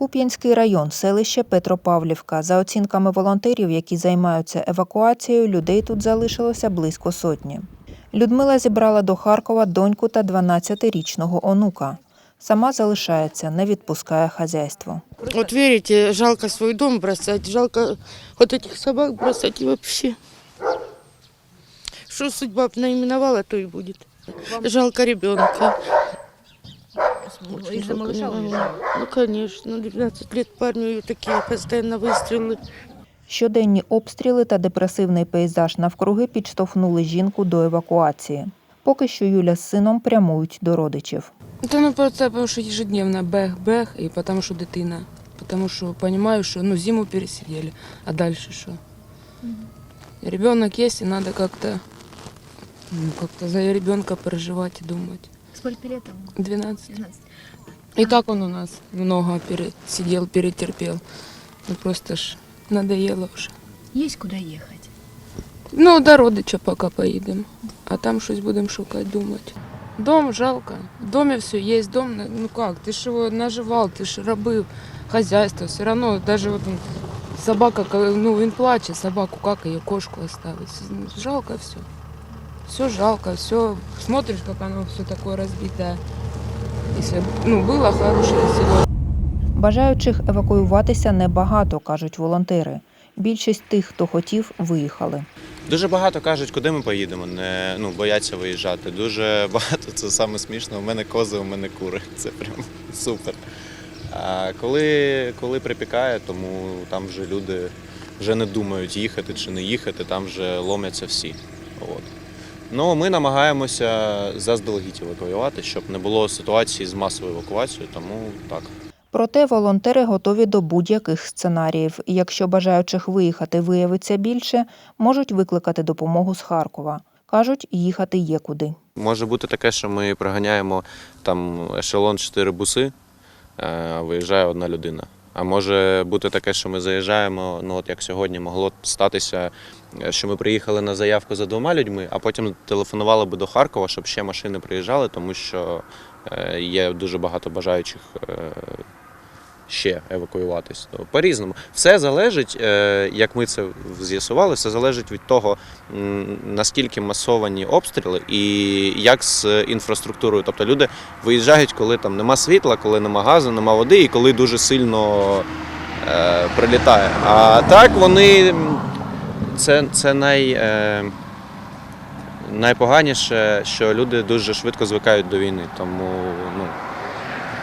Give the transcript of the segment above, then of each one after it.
Куп'янський район, селище Петропавлівка. За оцінками волонтерів, які займаються евакуацією, людей тут залишилося близько сотні. Людмила зібрала до Харкова доньку та 12-річного онука. Сама залишається, не відпускає хазяйство. Вот верите, жалко свой дом бросать, жалко вот этих собак бросать и вообще. Что судьба б наименовала, то и будет. Жалко ребенка. Из-за малыша жалко, уезжала? Ну, конечно, 12 лет парню и такие постоянно выстрелы. Щоденні обстріли та депресивний пейзаж навкруги підштовхнули жінку до евакуації. Поки що Юля з сином прямують до родичів. Да ну просто потому что ежедневно бег-бег, и потому что дитина. Потому что понимаю, что ну зиму пересидели, а дальше что? Ребенок есть, и надо как-то ну, как-то за ребенка переживать и думать. Сколько лет ему? 12. 12. И так он у нас много пересидел, перетерпел. Ну просто ж надоело уже. Есть куда ехать? Ну, до родича пока поїдемо, а там щось будемо шукати, думати. Дом жалко. В домі все є, дом, ну как, ти ж його наживав, ти ж робив хазяйство, все равно, даже вот он, собака, коли, ну він плаче, собаку какає, кошку оставить. Жалко все. Все жалко, все. Смотришь, как оно все такое разбитое. Если, ну, было хорошее село, Бажаючих евакуюватися небагато, кажуть волонтери. Більшість тих, хто хотів, виїхали. Дуже багато кажуть, куди ми поїдемо, не ну бояться виїжджати. Дуже багато це саме смішно. У мене кози, у мене кури. Це прям супер. А коли, коли припікає, тому там вже люди вже не думають їхати чи не їхати, там вже ломяться всі. От. Ну, ми намагаємося заздалегідь евакуювати, щоб не було ситуації з масовою евакуацією, тому так. Проте волонтери готові до будь-яких сценаріїв. Якщо бажаючих виїхати виявиться більше, можуть викликати допомогу з Харкова. Кажуть, їхати є куди. Може бути таке, що ми проганяємо там ешелон 4 буси, е, виїжджає одна людина. А може бути таке, що ми заїжджаємо, ну от як сьогодні могло статися, е, що ми приїхали на заявку за двома людьми, а потім телефонували би до Харкова, щоб ще машини приїжджали, тому що е, є дуже багато бажаючих е, ще евакуюватись. По-різному. Все залежить, е, як ми це з'ясували, все залежить від того, наскільки масовані обстріли і як з інфраструктурою. Тобто люди виїжджають, коли там нема світла, коли нема газу, нема води, і коли дуже сильно е, прилітає. А так вони це, це най. Е, Найпоганіше, що люди дуже швидко звикають до війни, тому ну,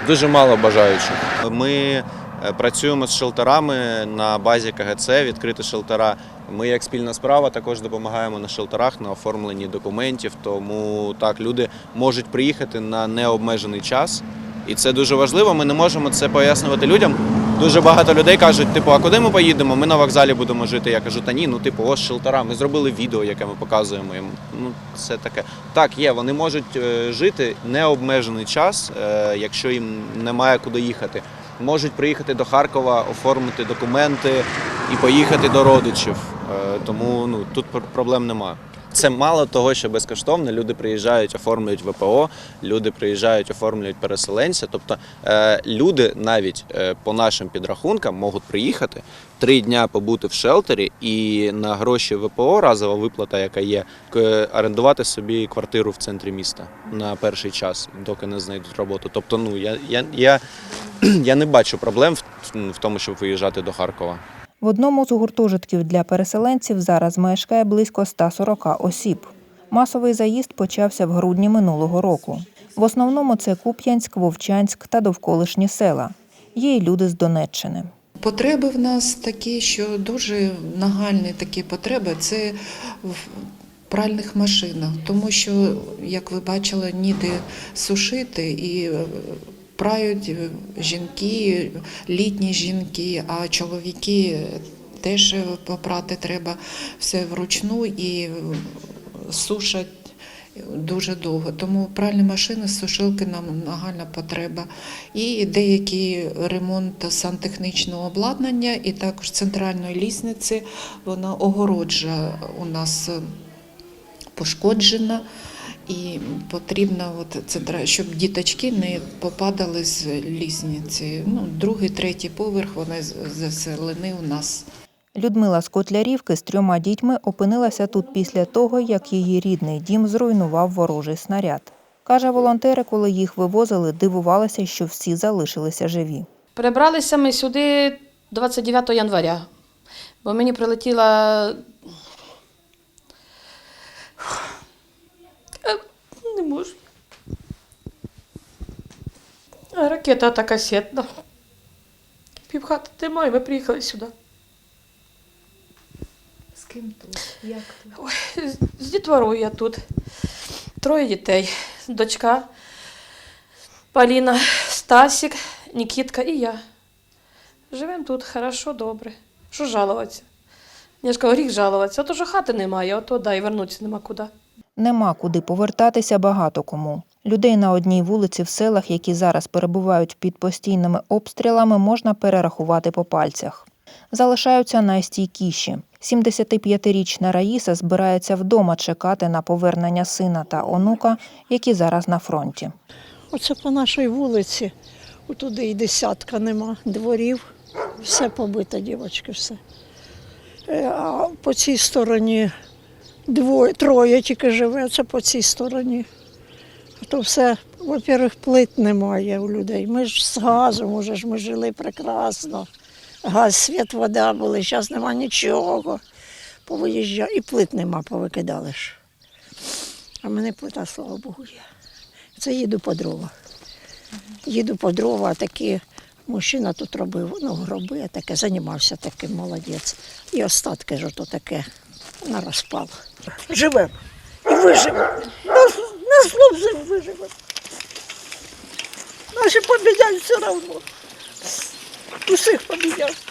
дуже мало бажаючих. Ми е, працюємо з шелтерами на базі КГЦ, відкриті шелтера. Ми, як спільна справа, також допомагаємо на шелтерах на оформленні документів. Тому так люди можуть приїхати на необмежений час, і це дуже важливо. Ми не можемо це пояснювати людям. Дуже багато людей кажуть, типу, а куди ми поїдемо? Ми на вокзалі будемо жити. Я кажу, та ні, ну типу, ось шелтера. Ми зробили відео, яке ми показуємо їм. Ну, це таке. Так, є, вони можуть е, жити необмежений час, е, якщо їм немає куди їхати. Можуть приїхати до Харкова, оформити документи і поїхати до родичів. Е, Тому ну, тут пр- проблем немає. Це мало того, що безкоштовно люди приїжджають, оформлюють ВПО, люди приїжджають, оформлюють переселенця. Тобто е, люди навіть е, по нашим підрахункам можуть приїхати три дня побути в шелтері і на гроші ВПО, разова виплата, яка є, орендувати собі квартиру в центрі міста на перший час, доки не знайдуть роботу. Тобто, ну я, я, я, я не бачу проблем в, в тому, щоб виїжджати до Харкова. В одному з гуртожитків для переселенців зараз мешкає близько 140 осіб. Масовий заїзд почався в грудні минулого року. В основному це Куп'янськ, Вовчанськ та довколишні села. Є й люди з Донеччини. Потреби в нас такі, що дуже нагальні такі потреби це в пральних машинах, тому що, як ви бачили, ніде сушити і прають е, жінки, літні жінки, а чоловіки теж попрати треба все вручну і е, сушать дуже довго. Тому пральні машини, сушилки нам нагальна потреба. І деякий ремонт сантехнічного обладнання, і також центральної лісниці. Вона огороджа у нас е, пошкоджена. І потрібно, от це щоб діточки не попадали з лісниці. Ну, другий, третій поверх вони з- заселені у нас. Людмила з Котлярівки з трьома дітьми опинилася тут після того, як її рідний дім зруйнував ворожий снаряд. Каже, волонтери, коли їх вивозили, дивувалися, що всі залишилися живі. Перебралися ми сюди 29 января, бо мені прилетіла. Е, Можу. Ракета та касетна. Півхати немає, ми приїхали сюди. З ким тут? Як тут? З- З дітворою я тут. Троє дітей. Дочка Поліна, Стасік, Нікітка і я. Живемо тут хорошо, добре. Що жалуватися? Я ж кажу, гріх жалуватися. От уже хати немає, ото да, і вернутися нема куди. Нема куди повертатися багато кому. Людей на одній вулиці в селах, які зараз перебувають під постійними обстрілами, можна перерахувати по пальцях. Залишаються найстійкіші. 75-річна Раїса збирається вдома чекати на повернення сина та онука, які зараз на фронті. Оце по нашій вулиці. Отуди і десятка нема дворів. Все побито, дівчатки, все. Е, А по цій стороні двоє, троє тільки живе, це по цій стороні. А то все, во-первых, плит немає у людей. Ми ж з газом уже ж ми жили прекрасно. Газ, світ, вода були, зараз нема нічого. Повиїжджав, і плит нема, повикидали ж. А мене плита, слава Богу, є. Це їду по дрова. Їду по дрова, а такі мужчина тут робив, ну, гроби, таке, займався таким, молодець. І остатки ж ото таке на розпал. Живемо і виживемо. Нас, нас виживемо. Наші побідять все одно. Усіх побідять.